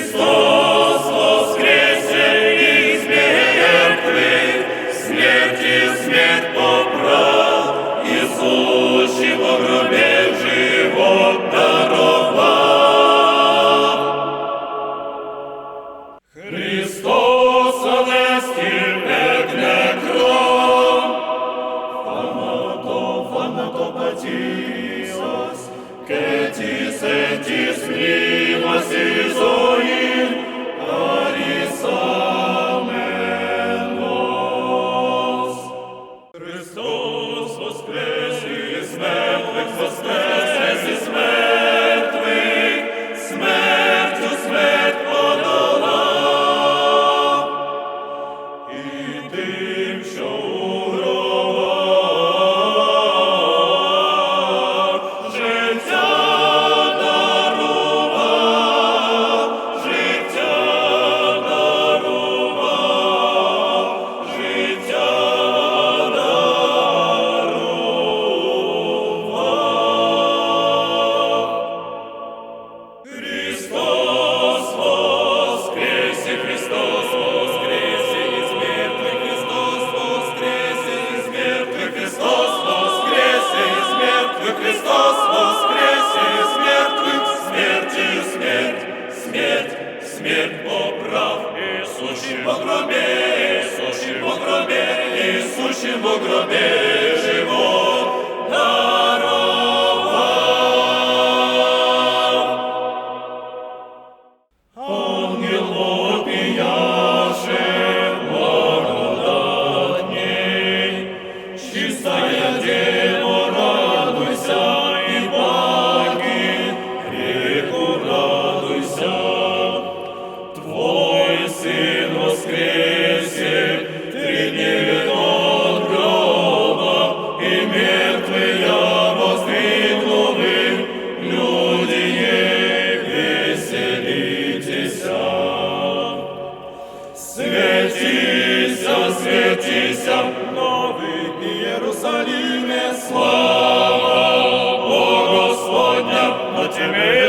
Христос воскресе из мертвых, смерти смерть поправ, Иисус его гробе живот даровал. Христос Олестин век не кром, фанато, фанато батисас, смерть поправ. Иисущему гробе, Иисущему гробе, Иисущему гробе живот даровал. Ангел вопияше, Бог над ней, чистая дева, Веселися, новий Єрусаліме, слава Богу Господня на тебе.